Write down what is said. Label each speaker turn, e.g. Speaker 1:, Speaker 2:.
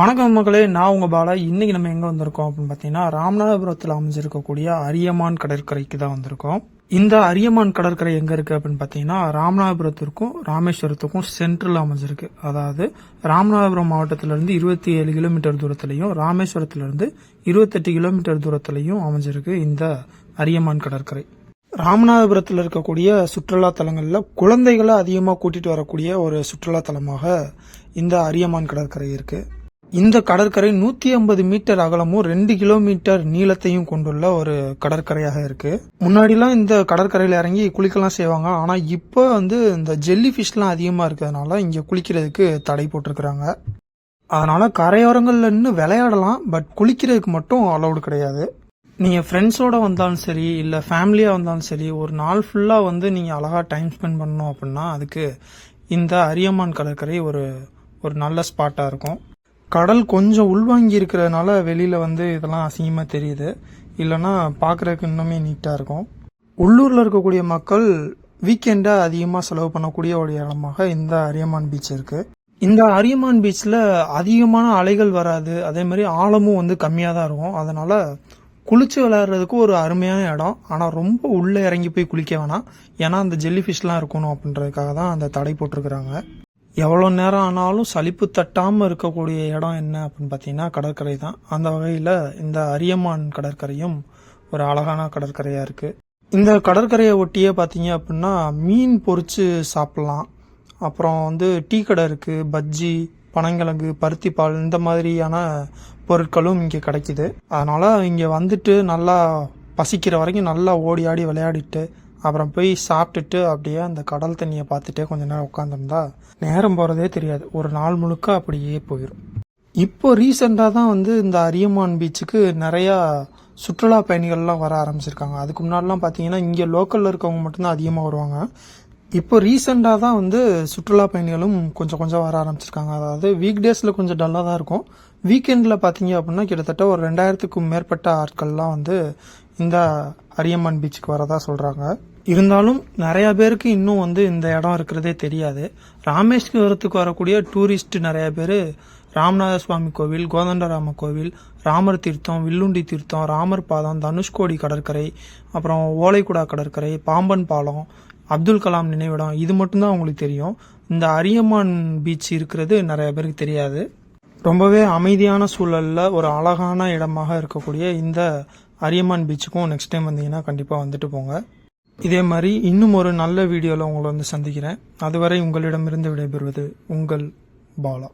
Speaker 1: வணக்கம் மக்களே நான் உங்க பாலா. இன்னைக்கு நம்ம எங்க வந்திருக்கோம் அப்படின்னு பார்த்தீங்கன்னா ராமநாதபுரத்தில் அமைஞ்சிருக்கக்கூடிய அரியமான் கடற்கரைக்கு தான் வந்திருக்கோம். இந்த அரியமான் கடற்கரை எங்க இருக்கு அப்படின்னு பார்த்தீங்கன்னா ராமநாதபுரத்திற்கும் ராமேஸ்வரத்துக்கும் சென்ட்ரல் அமைஞ்சிருக்கு. அதாவது ராமநாதபுரம் மாவட்டத்திலிருந்து இருபத்தி ஏழு கிலோமீட்டர் தூரத்திலையும் ராமேஸ்வரத்திலிருந்து இருபத்தெட்டு கிலோமீட்டர் தூரத்திலையும் அமைஞ்சிருக்கு இந்த அரியமான் கடற்கரை. ராமநாதபுரத்தில் இருக்கக்கூடிய சுற்றுலா தலங்களில் குழந்தைகளை அதிகமாக கூட்டிட்டு வரக்கூடிய ஒரு சுற்றுலா தலமாக இந்த அரியமான் கடற்கரை இருக்குது இந்த கடற்கரை நூத்தி ஐம்பது மீட்டர் அகலமும் ரெண்டு கிலோமீட்டர் நீளத்தையும் கொண்டுள்ள ஒரு கடற்கரையாக இருக்கு. முன்னாடிலாம் இந்த கடற்கரையில இறங்கி குளிக்கலாம் செய்வாங்க. ஆனா இப்போ வந்து இந்த ஜெல்லி ஃபிஷ்லாம் அதிகமா இருக்கிறதுனால இங்க குளிக்கிறதுக்கு தடை போட்டிருக்கிறாங்க. அதனால கரையோரங்கள்ல நின்று விளையாடலாம். பட் குளிக்கிறதுக்கு மட்டும் அலௌடு கிடையாது. நீங்கள் ஃப்ரெண்ட்ஸோட வந்தாலும் சரி இல்லை ஃபேமிலியாக வந்தாலும் சரி ஒரு நாள் ஃபுல்லாக வந்து நீங்கள் அழகாக டைம் ஸ்பெண்ட் பண்ணணும் அப்படின்னா அதுக்கு இந்த அரியமான் கடற்கரை ஒரு ஒரு நல்ல ஸ்பாட்டாக இருக்கும். கடல் கொஞ்சம் உள்வாங்கி இருக்கிறதுனால வெளியில் வந்து இதெல்லாம் அசிங்கமாக தெரியுது. இல்லைன்னா பார்க்குறதுக்கு இன்னுமே நீட்டாக இருக்கும். உள்ளூரில் இருக்கக்கூடிய மக்கள் வீக்கெண்டாக அதிகமாக செலவு பண்ணக்கூடிய ஒரு இடமாக இந்த அரியமான் பீச் இருக்குது இந்த அரியமான் பீச்சில் அதிகமான அலைகள் வராது. அதே மாதிரி ஆழமும் வந்து கம்மியாக தான் இருக்கும். அதனால் குளிச்சு விளையாடுறதுக்கு ஒரு அருமையான இடம். ஆனால் ரொம்ப உள்ளே இறங்கி போய் குளிக்க வேணாம். ஏன்னா அந்த ஜெல்லி ஃபிஷ்லாம் இருக்கணும் அப்படின்றதுக்காக தான் அந்த தடை போட்டிருக்கிறாங்க. எவ்வளோ நேரம் ஆனாலும் சலிப்பு தட்டாமல் இருக்கக்கூடிய இடம் என்ன அப்படின்னு பார்த்தீங்கன்னா கடற்கரை தான். அந்த வகையில் இந்த அரியமான் கடற்கரையும் ஒரு அழகான கடற்கரையாக இருக்குது இந்த கடற்கரையை ஒட்டியே பார்த்தீங்க அப்படின்னா மீன் பொறிச்சு சாப்பிட்லாம். அப்புறம் வந்து டீ கடை இருக்குது பஜ்ஜி பனங்கிழங்கு பருத்தி பால் இந்த மாதிரியான பொருட்களும் இங்கே கிடைக்குது. அதனால் இங்கே வந்துட்டு நல்லா பசிக்கிற வரைக்கும் நல்லா ஓடி ஆடி விளையாடிட்டு அப்புறம் போய் சாப்பிட்டுட்டு அப்படியே அந்த கடல் தண்ணியை பார்த்துட்டே கொஞ்ச நேரம் உட்காந்துருந்தா நேரம் போகிறதே தெரியாது. ஒரு நாள் முழுக்க அப்படியே போயிடும் இப்போ ரீசெண்டாக தான் வந்து இந்த அரியமான் பீச்சுக்கு நிறையா சுற்றுலா பயணிகள்லாம் வர ஆரம்பிச்சிருக்காங்க. அதுக்கு முன்னாடிலாம் பார்த்தீங்கன்னா இங்கே லோக்கலில் இருக்கவங்க மட்டும்தான் அதிகமாக வருவாங்க. இப்போ ரீசெண்டாக தான் வந்து சுற்றுலா பயணிகளும் கொஞ்சம் கொஞ்சம் வர ஆரம்பிச்சிருக்காங்க. அதாவது வீக் டேஸில் கொஞ்சம் டல்லாக தான் இருக்கும். வீக்கெண்டில் பார்த்தீங்க அப்படின்னா கிட்டத்தட்ட ஒரு ரெண்டாயிரத்துக்கும் மேற்பட்ட ஆட்கள்லாம் வந்து இந்த அரியம்மன் பீச்சுக்கு வரதா சொல்கிறாங்க இருந்தாலும் நிறைய பேருக்கு இன்னும் வந்து இந்த இடம் இருக்கிறதே தெரியாது. ராமேஸ்வரத்துக்கு வரக்கூடிய டூரிஸ்ட் நிறைய பேர் ராமநாத சுவாமி கோவில் கோதண்டராம கோவில் ராமர் தீர்த்தம் வில்லுண்டி தீர்த்தம் ராமர் பாதம் தனுஷ்கோடி கடற்கரை அப்புறம் ஓலைக்குடா கடற்கரை பாம்பன் பாலம் அப்துல் கலாம் நினைவிடம் இது மட்டும்தான் அவங்களுக்கு தெரியும். இந்த அரியமான் பீச் இருக்கிறது நிறைய பேருக்கு தெரியாது. ரொம்பவே அமைதியான சூழலில் ஒரு அழகான இடமாக இருக்கக்கூடிய இந்த அரியமான் பீச்சுக்கும் நெக்ஸ்ட் டைம் வந்தீங்கன்னா கண்டிப்பாக வந்துட்டு போங்க. இதே மாதிரி இன்னும் ஒரு நல்ல வீடியோவில் உங்களை வந்து சந்திக்கிறேன். அதுவரை உங்களிடமிருந்து விடைபெறுவது உங்கள் பாலா.